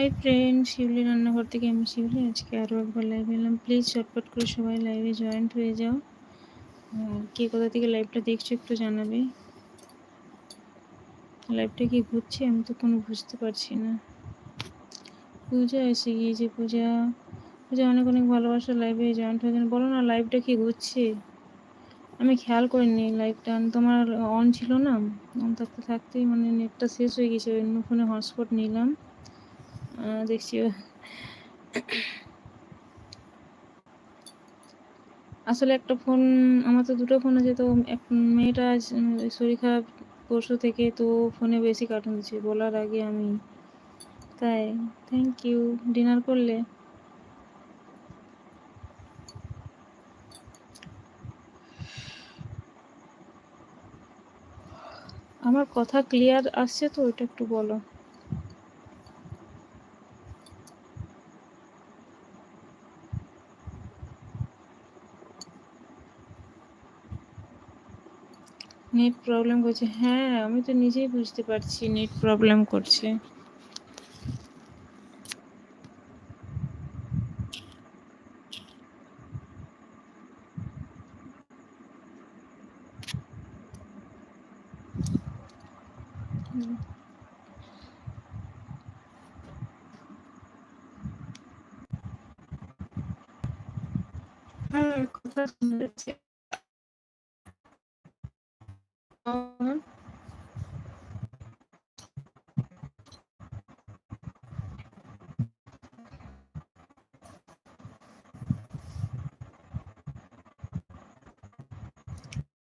Hi friend শিউলি রান্নাঘর থেকে আমি শিউলি আজকে আরও একবার লাইভে এলাম। প্লিজ চটপট করে সবাই লাইভে জয়েন্ট হয়ে যাও। আর কে কোথা থেকে লাইভটা দেখছ একটু জানাবে। লাইভটা কি ঘুরছে? আমি তো কোনো বুঝতে পারছি না। পূজা এসে গিয়েছে, পূজা। পূজা, অনেক অনেক ভালোবাসা লাইভে জয়েন্ট হয়ে যান বলো না লাইভটা কি ঘুরছে? আমি খেয়াল করিনি লাইভটা তোমার অন ছিল না? অন থাকতে থাকতেই মানে নেটটা শেষ হয়ে গেছে অন্য ফোনে হটস্পট নিলাম। দেখছি আসলে একটা ফোন, আমার তো দুটো ফোন আছে, তো মেয়েটা শরীর খারাপ পরশু থেকে, তো ফোনে বেশি কার্টুন দিচ্ছে বলার আগে আমি। তাই থ্যাংক ইউ ডিনার করলে? আমার কথা ক্লিয়ার আসছে তো, ওইটা একটু বলো। নেট প্রবলেম করছে। হ্যাঁ আমি তো নিজেই বুঝতে পারছি নেট প্রবলেম করছে। হ্যাঁ কথা শুনতে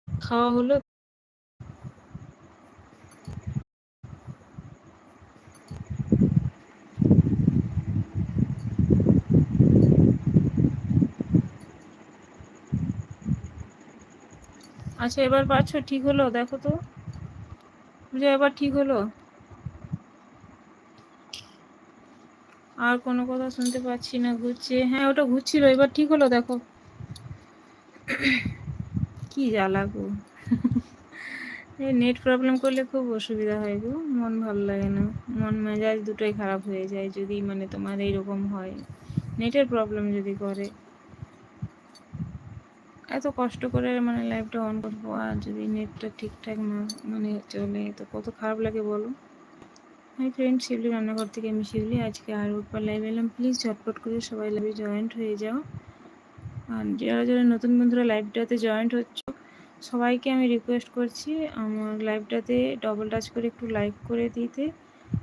খাওয়া হলো আচ্ছা এবার পাচ্ছ ঠিক হলো? দেখো তো। যে এবার ঠিক হলো? আর কোনো কথা শুনতে পাচ্ছি না, ঘুরছে। হ্যাঁ ওটা ঘুরছিল, এবার ঠিক হলো, দেখো। কি জ্বালা গো। এই নেট প্রবলেম করলে খুব অসুবিধা হয় গো, মন ভালো লাগে না। মন মেজাজ দুটোই খারাপ হয়ে যায় যদি মানে তোমার এইরকম হয়। নেটের প্রবলেম যদি করে। এত কষ্ট করে মানে লাইভটা অন করব আর যদি নেটটা ঠিকঠাক না মানে চলে, তো কত খারাপ লাগে বলো? হাই ফ্রেন্ড শিবলি রান্নাঘর থেকে আমি শিবলি, আজকে আর একবার লাইভ এলাম। প্লিজ ঝটপট করে সবাই লাইভে জয়েন্ট হয়ে যাও। আর যারা যারা নতুন বন্ধুরা লাইভটাতে জয়েন্ট হচ্ছ, সবাইকে আমি রিকোয়েস্ট করছি আমার লাইভটাতে ডবল টাচ করে একটু লাইক করে দিতে।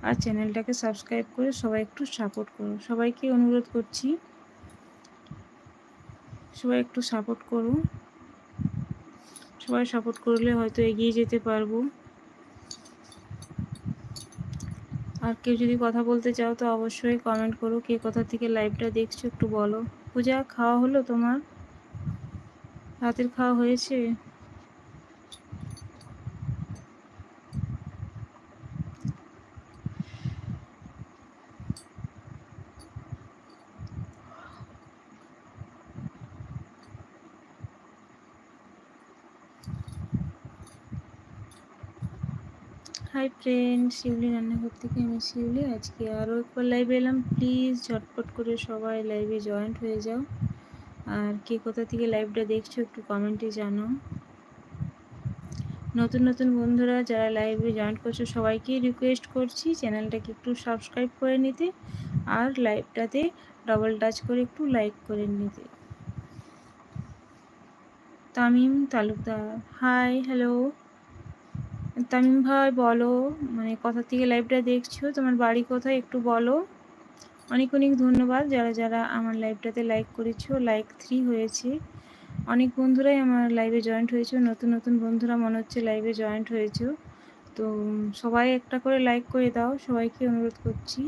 আর চ্যানেলটাকে সাবস্ক্রাইব করে সবাই একটু সাপোর্ট করো। সবাইকে অনুরোধ করছি। সবাই একটু সাপোর্ট করুন সবাই সাপোর্ট করলে হয়তো এগিয়ে যেতে পারব। আর কেউ যদি কথা বলতে চাও তো অবশ্যই কমেন্ট করো। কে কোথা থেকে লাইভটা দেখছ একটু বলো। পূজা, খাওয়া হলো তোমার? রাতের খাওয়া হয়েছে? হাই ফ্রেন্ড শিউলি রান্নাঘর থেকে আমি শিউলি। আজকে আরও একবার লাইভে এলাম। প্লিজ ঝটপট করে সবাই লাইভে জয়েন্ট হয়ে যাও। আর কে কোথা থেকে লাইভটা দেখছ, একটু কমেন্টে জানো নতুন নতুন বন্ধুরা, যারা লাইভে জয়েন্ট করছ সবাইকেই রিকোয়েস্ট করছি চ্যানেলটাকে একটু সাবস্ক্রাইব করে নিতে আর লাইভটাতে ডবল টাচ করে একটু লাইক করে নিতে। তামিম তালুকদার। হাই হ্যালো তামিম ভাই বলো মানে কথা থেকে লাইভটা দেখছ? তোমার বাড়ি কোথায়? একটু বলো। অনেক অনেক ধন্যবাদ যারা যারা আমার লাইভটাতে লাইক করেছ। লাইক থ্রি হয়েছে। অনেক বন্ধুরাই আমার লাইভে জয়েন্ট হয়েছে। নতুন নতুন বন্ধুরা মনে হচ্ছে লাইভে জয়েন্ট হয়েছে। তো সবাই একটা করে লাইক করে দাও। সবাইকে অনুরোধ করছি।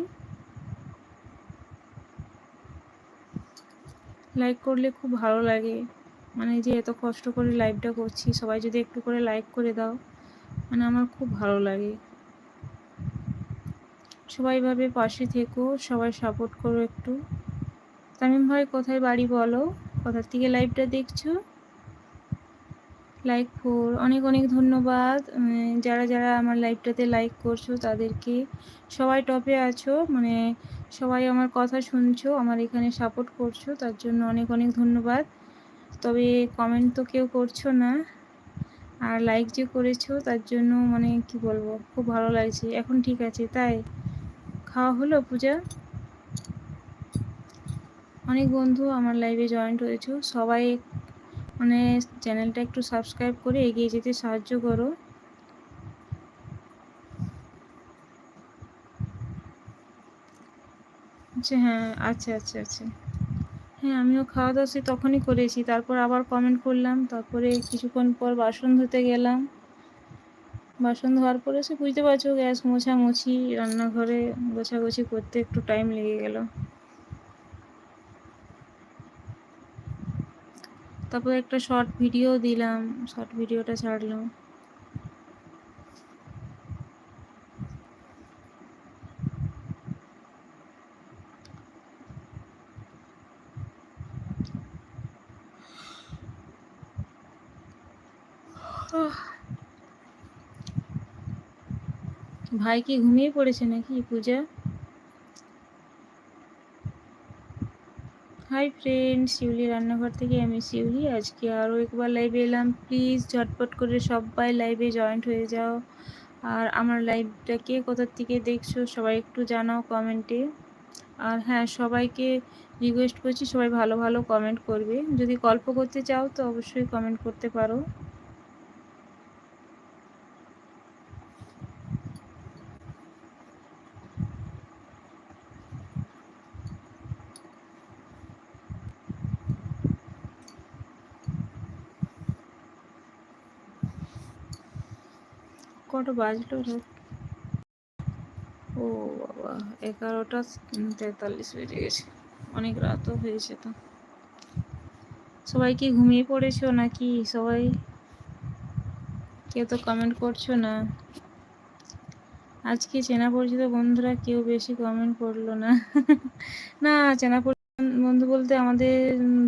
লাইক করলে খুব ভালো লাগে। মানে যে এত কষ্ট করে লাইভটা করছি, সবাই যদি একটু করে লাইক করে দাও। মানে আমার খুব ভালো লাগে। সবাই ভাবে পাশে থেকো, সবাই সাপোর্ট করো একটু। তামিম ভাই, কোথায় বাড়ি বলো? কোথার থেকে লাইভটা দেখছ? লাইক ফোর অনেক অনেক ধন্যবাদ। যারা যারা আমার লাইভটাতে লাইক করছ তাদেরকে। সবাই টপে আছো মানে সবাই আমার কথা শুনছো, আমার এখানে সাপোর্ট করছ, তার জন্য অনেক অনেক ধন্যবাদ। তবে কমেন্ট তো কেউ করছ না। আর লাইক যে করেছ, তার জন্য মানে কি বলব, খুব ভালো লাগছে। এখন ঠিক আছে, তাই। খাওয়া হলো পূজা? অনেক বন্ধু আমার লাইভে জয়েন্ট হয়েছো। সবাই মানে চ্যানেলটা একটু সাবস্ক্রাইব করে এগিয়ে যেতে সাহায্য করো। আচ্ছা হ্যাঁ আচ্ছা আচ্ছা আচ্ছা। হ্যাঁ আমিও খাওয়া দাওয়া তখনই করেছি। তারপর আবার কমেন্ট করলাম। তারপরে কিছুক্ষণ পর বাসন ধুতে গেলাম। বাসন ধোয়ার পরে সে বুঝতে পারছ গ্যাস মোছামুছি, রান্নাঘরে গোছাগুছি করতে একটু টাইম লেগে গেল। তারপর একটা শর্ট ভিডিও দিলাম। শর্ট ভিডিওটা ছাড়লাম। ভাই কি ঘুমিয়ে পড়েছে নাকি পূজা? হাই ফ্রেন্ড শিউলি রান্নাঘর থেকে আমি শিউলি। আজকে আরও একবার লাইভে এলাম। প্লিজ ঝটপট করে সবাই লাইভে জয়েন্ট হয়ে যাও। আর আমার লাইভটা কে কোথার থেকে দেখছ সবাই একটু জানাও কমেন্টে আর হ্যাঁ সবাইকে রিকোয়েস্ট করছি সবাই ভালো ভালো কমেন্ট করবে। যদি গল্প করতে চাও তো অবশ্যই কমেন্ট করতে পারো। কটা বাজলো ও বাবা, এগারোটা তেতাল্লিশ বেজে গেছে। অনেক রাতও হয়েছে তো। সবাই কি ঘুমিয়ে পড়েছো নাকি? সবাই কেউ তো কমেন্ট করছ না। আজকে চেনা পরিচিত বন্ধুরা কেউ বেশি কমেন্ট করল না। না, চেনা বন্ধু বলতে আমাদের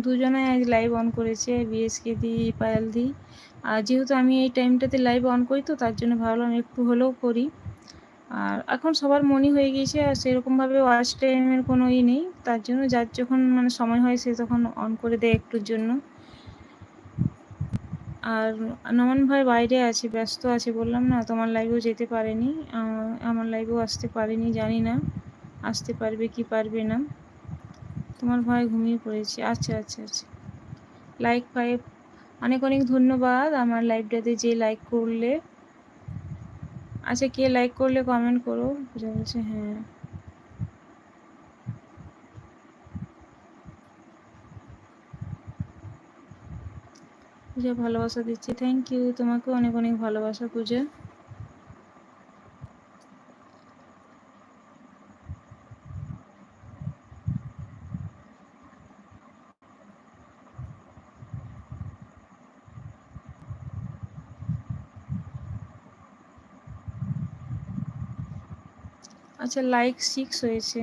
দুজনে আজ লাইভ অন করেছে বিএসকে দি, পায়েল দি। আর যেহেতু আমি এই টাইমটাতে লাইভ অন করি তো তার জন্য ভাবলাম একটু হলেও করি। আর এখন সবার মনে হয়ে গিয়েছে আর সেরকমভাবে ওয়াচ টাইমের কোনো ই নেই। তার জন্য যার যখন মানে সময় হয় সে তখন অন করে দেয় একটুর জন্য। আর নমন ভাই বাইরে আছে, ব্যস্ত আছে বললাম না, তোমার লাইভেও যেতে পারেনি। আমার লাইভেও আসতে পারেনি, জানি না। আসতে পারবে কি পারবে না। তোমার ভাই ঘুমিয়ে পড়েছে। আচ্ছা আচ্ছা আচ্ছা। লাইক ফাইভ অনেক অনেক ধন্যবাদ আমার লাইভটাতে যে লাইক করলে। আচ্ছা কে লাইক করলে কমেন্ট করো। বুঝা বলছে হ্যাঁ। পূজা ভালোবাসা দিচ্ছি। থ্যাংক ইউ তোমাকে অনেক অনেক ভালোবাসা, পূজা। আচ্ছা লাইক সিক্স হয়েছে।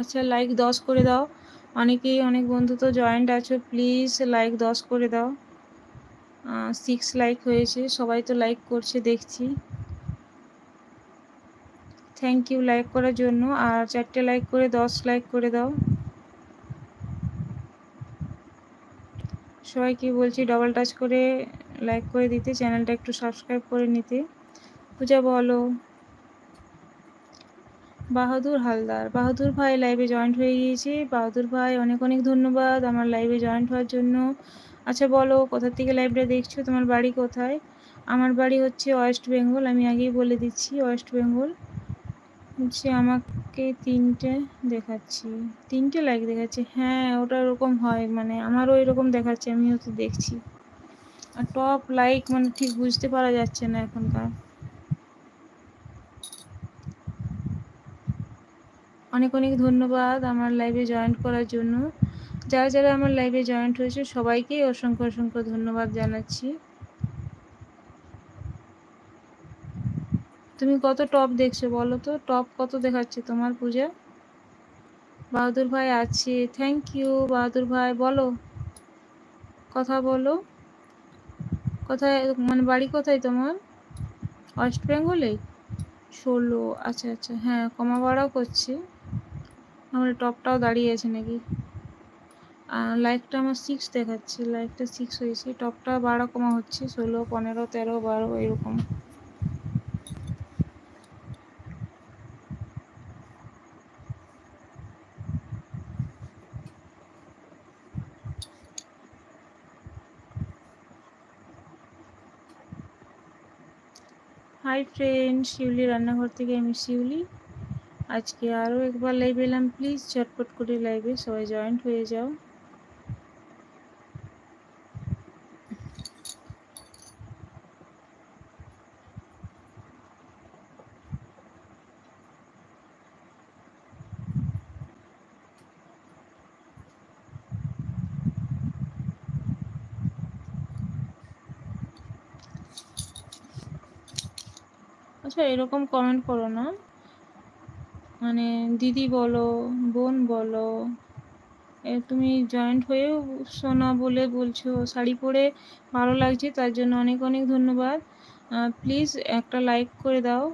আচ্ছা লাইক দশ করে দাও। অনেকেই, অনেক বন্ধু তো জয়েন্ট আছো প্লিজ লাইক দশ করে দাও। সিক্স লাইক হয়েছে, সবাই তো লাইক করছে, দেখছি। থ্যাংক ইউ লাইক করার জন্য। আর চারটে লাইক করে, দশ লাইক করে দাও। সবাইকে বলছি ডবল টাচ করে লাইক করে দিতে চ্যানেলটা একটু সাবস্ক্রাইব করে নিতে। পূজা বলো। বাহাদুর হালদার। বাহাদুর ভাই লাইভে জয়েন্ট হয়ে গিয়েছে। বাহাদুর ভাই, অনেক অনেক ধন্যবাদ আমার লাইভে জয়েন্ট হওয়ার জন্য। আচ্ছা বলো কোথা থেকে লাইভটা দেখছ? তোমার বাড়ি কোথায়? আমার বাড়ি হচ্ছে ওয়েস্ট বেঙ্গল আমি আগেই বলে দিচ্ছি ওয়েস্ট বেঙ্গল হচ্ছে আমাকে তিনটে দেখাচ্ছি। তিনটে লাইক দেখাচ্ছে। হ্যাঁ ওটা ওরকম হয় মানে আমারও এরকম দেখাচ্ছে, আমিও তো দেখছি। আর টপ লাইক মানে ঠিক বুঝতে পারা যাচ্ছে না এখনকার। অনেক অনেক ধন্যবাদ আমার লাইভে জয়েন করার জন্য। যারা যারা আমার লাইভে জয়েন্ট হয়েছে সবাইকেই অসংখ্য অসংখ্য ধন্যবাদ জানাচ্ছি। তুমি কত টপ দেখছ বলো তো? টপ কত দেখাচ্ছে তোমার পূজা? বাহাদুর ভাই আছে থ্যাংক ইউ বাহাদুর ভাই, বলো। কথা বলো। কোথায় মানে বাড়ি কোথায় তোমার? ওয়েস্ট বেঙ্গলে ষোলো আচ্ছা আচ্ছা হ্যাঁ কমা বাড়াও করছে। আমার টপটাও দাঁড়িয়ে আছে নাকি? লাইকটা আমার সিক্স দেখাচ্ছে। লাইকটা সিক্স হয়েছে। টপটা বাড়া কমা হচ্ছে, ষোলো, পনেরো, তেরো, বারো, এরকম। হাই ফ্রেন্ড শিউলি রান্নাঘর থেকে আমি শিউলি। আজকে আরও একবার লাইভ এলাম প্লিজ ঝটপট করে লাইভে সবাই জয়েন্ট হয়ে যাও। আচ্ছা এরকম কমেন্ট করো না। মানে দিদি বলো, বোন বলো তুমি জয়েন্ট হয়েও শোনা বলে বলছো, শাড়ি পরে ভালো লাগছে, তার জন্য অনেক অনেক ধন্যবাদ। প্লিজ একটা লাইক করে দাও।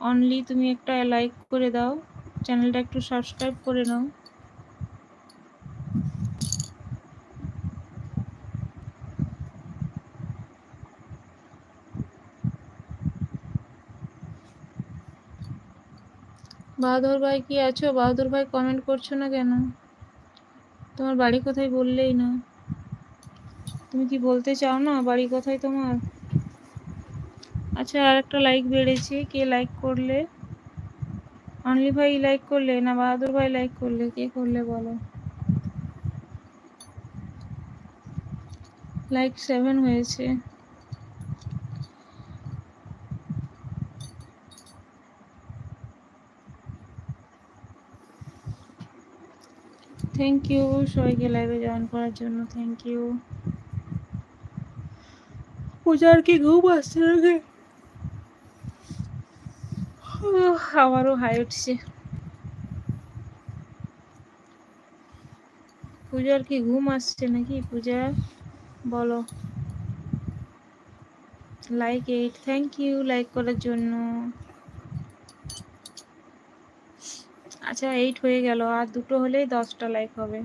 অনলি তুমি একটা লাইক করে দাও। চ্যানেলটা একটু সাবস্ক্রাইব করে নাও। বাহাদুর ভাই কি আছো? বাহাদুর ভাই কমেন্ট করছ না কেন? তোমার বাড়ি কোথায় বললেই না। তুমি কি বলতে চাও না? বাড়ি কোথায় তোমার? আচ্ছা আর একটা লাইক বেড়েছে। কে লাইক করলে? অনলি ভাই লাইক করলে না বাহাদুর ভাই লাইক করলে? কে করলে বলো? লাইক সেভেন হয়েছে। থ্যাংক ইউ সবাইকে লাইভে জয়েন করার জন্য থ্যাংক ইউ পূজার কি ঘুম আসছে নাকি আমারও হাই উঠছে। পূজার কি ঘুম আসছে নাকি? পূজা, বলো। Like eight thank you like করার জন্য। আচ্ছা এইট হয়ে গেল আর দুটো হলেই দশটা লাইক হবে।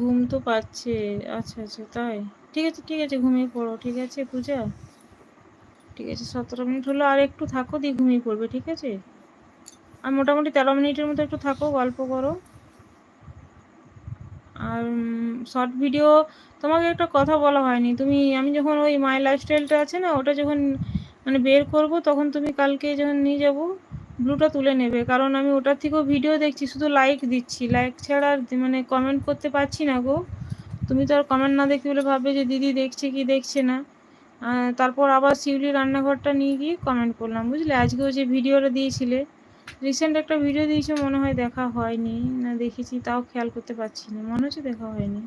ঘুম তো পাচ্ছে। আচ্ছা আচ্ছা তাই? ঠিক আছে ঠিক আছে, ঘুমিয়ে পড়ো, ঠিক আছে, পূজা? ঠিক আছে, সতেরো মিনিট হলো, আর একটু থাকো, দিয়ে ঘুমিয়ে পড়বে, ঠিক আছে? আর মোটামুটি তেরো মিনিটের মতো একটু থাকো, গল্প করো। আর শর্ট ভিডিও, তোমাকে একটা কথা বলা হয়নি। তুমি, আমি যখন ওই মাই লাইফস্টাইলটা আছে না, ওটা যখন মানে বের করব, তখন তুমি কালকে যখন নিয়ে যাব ব্লুটা তুলে নেবে। কারণ আমি ওটার থেকেও ভিডিও দেখছি, শুধু লাইক দিচ্ছি। লাইক ছাড়া আর মানে কমেন্ট করতে পারছি না গো। তুমি তো আর কমেন্ট না দেখতে বলে ভাববে যে দিদি দেখছে কি দেখছে না। তারপর আবার শিউলি রান্নাঘরটা নিয়ে গিয়ে কমেন্ট করলাম, বুঝলে? আজকেও যে ভিডিওটা দিয়েছিলে রিসেন্ট একটা ভিডিও দিয়েছে, মনে হয় দেখা হয়নি। না দেখেছি, তাও খেয়াল করতে পারছি না। মনে হচ্ছে দেখা হয়নি।